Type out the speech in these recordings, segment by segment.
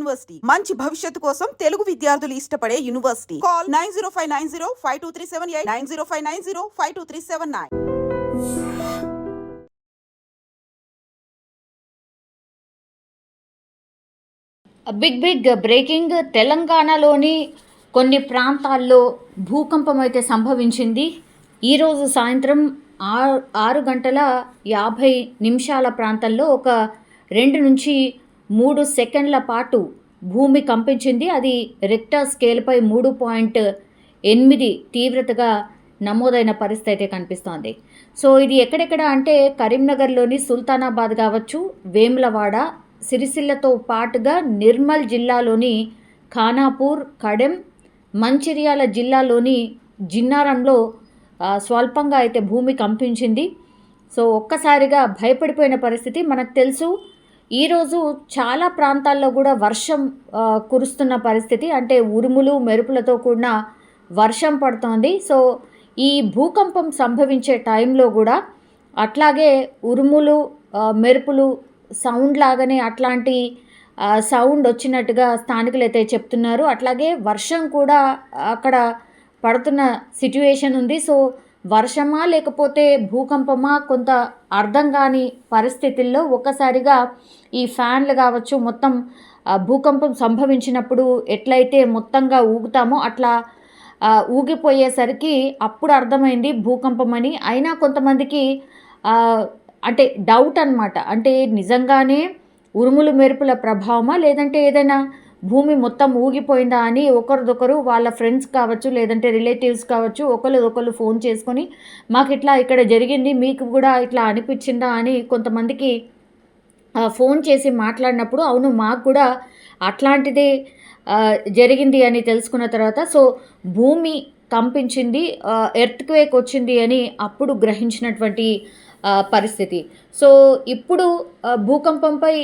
University. మంచి భవిష్యత్తు కోసం తెలుగు విద్యార్థులు ఇష్టపడే university. Call nine zero five nine zero five two three seven eight nine zero five nine zero five two three seven nine. Big big breaking తెలంగాణలోని కొన్ని ప్రాంతాల్లో భూకంపం అయితే సంభవించింది ఈరోజు సాయంత్రం ఆరు ఆరు గంటల యాభై నిమిషాల ప్రాంతంలో ఒక రెండు నుంచి మూడు సెకండ్ల పాటు భూమి కంపించింది. అది రిక్టర్ స్కేల్పై మూడు పాయింట్ ఎనిమిది తీవ్రతగా నమోదైన పరిస్థితి అయితే కనిపిస్తోంది. సో ఇది ఎక్కడెక్కడ అంటే కరీంనగర్లోని సుల్తానాబాద్ కావచ్చు వేములవాడ సిరిసిల్లతో పాటుగా నిర్మల్ జిల్లాలోని ఖానాపూర్ కడెం మంచిర్యాల జిల్లాలోని జిన్నారంలో స్వల్పంగా అయితే భూమి కంపించింది. సో ఒక్కసారిగా భయపడిపోయిన పరిస్థితి మనకు తెలుసు. ఈరోజు చాలా ప్రాంతాల్లో కూడా వర్షం కురుస్తున్న పరిస్థితి. అంటే ఉరుములు మెరుపులతో కూడిన వర్షం పడుతోంది. సో ఈ భూకంపం సంభవించే టైంలో కూడా అట్లాగే ఉరుములు మెరుపులు సౌండ్ లాగానే అట్లాంటి సౌండ్ వచ్చినట్టుగా స్థానికులు అయితే చెప్తున్నారు. అట్లాగే వర్షం కూడా అక్కడ పడుతున్న సిట్యుయేషన్ ఉంది. సో వర్షమా లేకపోతే భూకంపమా? కొంత అర్థం కాని పరిస్థితుల్లో ఒక్కసారిగా ఈ ఫ్యాన్లు కావచ్చు మొత్తం భూకంపం సంభవించినప్పుడు ఎట్లయితే మొత్తంగా ఊగుతామో అట్లా ఊగిపోయేసరికి అప్పుడు అర్థమైంది భూకంపం అని అయినా కొంతమందికి అంటే డౌట్ అన్నమాట. అంటే నిజంగానే ఉరుములు మెరుపుల ప్రభావమా? లేదంటే ఏదైనా భూమి మొత్తం ఊగిపోయిందా అని ఒకరిదొకరు వాళ్ళ ఫ్రెండ్స్ కావచ్చు లేదంటే రిలేటివ్స్ కావచ్చు ఒకరిదొకరు ఫోన్ చేసుకొని మాకు ఇట్లా ఇక్కడ జరిగింది మీకు కూడా ఇట్లా అనిపించిందా? అని కొంతమందికి ఫోన్ చేసి మాట్లాడినప్పుడు అవును మాకు కూడా అట్లాంటిదే జరిగింది అని తెలుసుకున్న తర్వాత సో భూమి కంపించింది ఎర్త్ క్వేక్ వచ్చింది అని అప్పుడు గ్రహించినటువంటి పరిస్థితి. సో ఇప్పుడు భూకంపంపై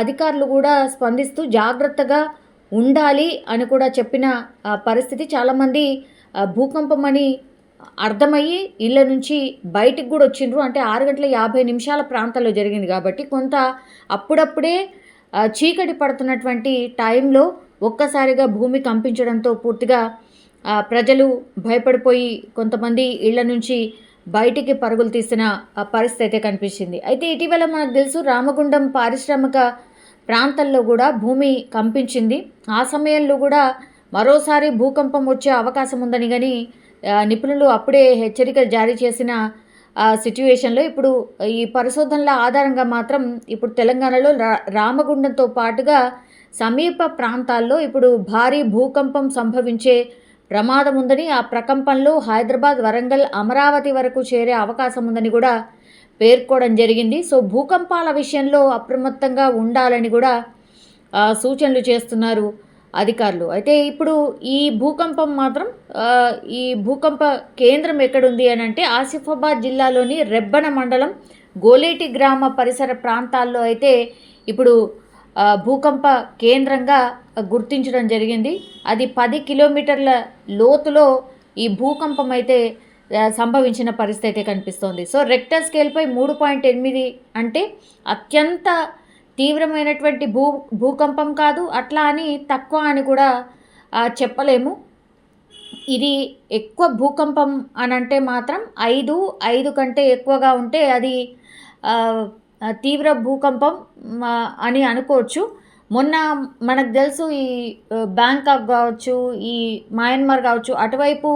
అధికారులు కూడా స్పందిస్తూ జాగ్రత్తగా ఉండాలి అని కూడా చెప్పిన పరిస్థితి చాలామంది భూకంపం అని అర్థమయ్యి ఇళ్ళ నుంచి బయటికి కూడా వచ్చిండ్రు. అంటే ఆరు గంటల యాభై నిమిషాల ప్రాంతాల్లో జరిగింది కాబట్టి కొంత అప్పుడప్పుడే చీకటి పడుతున్నటువంటి టైంలో ఒక్కసారిగా భూమి కంపించడంతో పూర్తిగా ప్రజలు భయపడిపోయి కొంతమంది ఇళ్ళ నుంచి బయటికి పరుగులు తీసిన పరిస్థితి అయితే కనిపించింది. అయితే ఇటీవల మనకు తెలుసు రామగుండం పారిశ్రామిక ప్రాంతాల్లో కూడా భూమి కంపించింది. ఆ సమయంలో కూడా మరోసారి భూకంపం వచ్చే అవకాశం ఉందని కానీ నిపుణులు అప్పుడే హెచ్చరిక జారీ చేసిన సిచ్యువేషన్లో ఇప్పుడు ఈ పరిశోధనల ఆధారంగా మాత్రం ఇప్పుడు తెలంగాణలో రా రామగుండంతో పాటుగా సమీప ప్రాంతాల్లో ఇప్పుడు భారీ భూకంపం సంభవించే ప్రమాదం ఉందని ఆ ప్రకంపనలు హైదరాబాద్ వరంగల్ అమరావతి వరకు చేరే అవకాశం ఉందని కూడా పేర్కోవడం జరిగింది. సో భూకంపాల విషయంలో అప్రమత్తంగా ఉండాలని కూడా సూచనలు చేస్తున్నారు అధికారులు. అయితే ఇప్పుడు ఈ భూకంపం మాత్రం ఈ భూకంప కేంద్రం ఎక్కడుంది అని అంటే ఆసిఫాబాద్ జిల్లాలోని రెబ్బన మండలం గోలేటి గ్రామ పరిసర ప్రాంతాల్లో అయితే ఇప్పుడు భూకంప కేంద్రంగా గుర్తించడం జరిగింది. అది పది కిలోమీటర్ల లోతులో ఈ భూకంపం అయితే సంభవించిన పరిస్థితి అయితే కనిపిస్తోంది. సో రెక్టర్ స్కేల్పై మూడు పాయింట్ ఎనిమిది అంటే అత్యంత తీవ్రమైనటువంటి భూ భూకంపం కాదు అట్లా అని తక్కువ అని కూడా చెప్పలేము. ఇది ఎక్కువ భూకంపం అని అంటే మాత్రం ఐదు ఐదు కంటే ఎక్కువగా ఉంటే అది తీవ్ర భూకంపం అని అనుకోవచ్చు. మొన్న మనకు తెలుసు ఈ బ్యాంకాక్ కావచ్చు ఈ మయన్మార్ కావచ్చు అటువైపు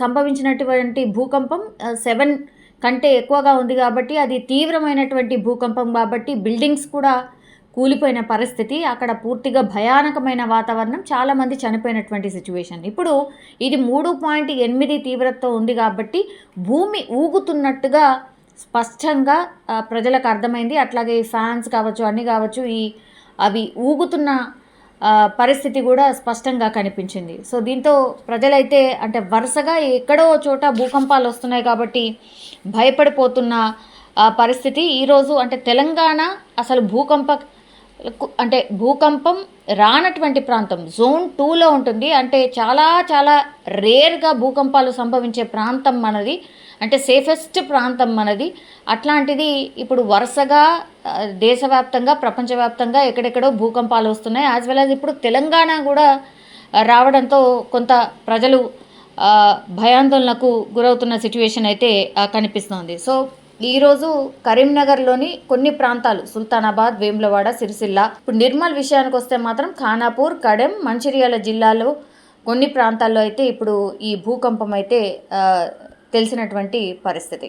సంభవించినటువంటి భూకంపం సెవెన్ కంటే ఎక్కువగా ఉంది కాబట్టి అది తీవ్రమైనటువంటి భూకంపం కాబట్టి బిల్డింగ్స్ కూడా కూలిపోయిన పరిస్థితి. అక్కడ పూర్తిగా భయానకమైన వాతావరణం చాలామంది చనిపోయినటువంటి సిచ్యువేషన్. ఇప్పుడు ఇది మూడు పాయింట్ ఎనిమిది తీవ్రతతో ఉంది కాబట్టి భూమి ఊగుతున్నట్టుగా స్పష్టంగా ప్రజలకు అర్థమైంది. అట్లాగే ఈ ఫ్యాన్స్ కావచ్చు అన్నీ కావచ్చు ఈ అవి ఊగుతున్న పరిస్థితి కూడా స్పష్టంగా కనిపించింది. సో దీంతో ప్రజలైతే అంటే వరుసగా ఎక్కడో చోట భూకంపాలు వస్తున్నాయి కాబట్టి భయపడిపోతున్న పరిస్థితి. ఈరోజు అంటే తెలంగాణ అసలు భూకంప అంటే భూకంపం రానటువంటి ప్రాంతం జోన్ టూలో ఉంటుంది. అంటే చాలా చాలా రేర్గా భూకంపాలు సంభవించే ప్రాంతం మనది. అంటే సేఫెస్ట్ ప్రాంతం మనది. అట్లాంటిది ఇప్పుడు వరుసగా దేశవ్యాప్తంగా ప్రపంచవ్యాప్తంగా ఎక్కడెక్కడో భూకంపాలు వస్తున్నాయి. యాజ్ వెల్ యాజ్ ఇప్పుడు తెలంగాణ కూడా రావడంతో కొంత ప్రజలు భయాందోళనకు గురవుతున్న సిచ్యువేషన్ అయితే కనిపిస్తోంది. సో ఈరోజు కరీంనగర్లోని కొన్ని ప్రాంతాలు సుల్తానాబాద్ వేములవాడ సిరిసిల్ల ఇప్పుడు నిర్మల్ విషయానికి వస్తే మాత్రం ఖానాపూర్ కడెం మంచిర్యాల జిల్లాలో కొన్ని ప్రాంతాల్లో అయితే ఇప్పుడు ఈ భూకంపం అయితే తెలిసినటువంటి పరిస్థితి.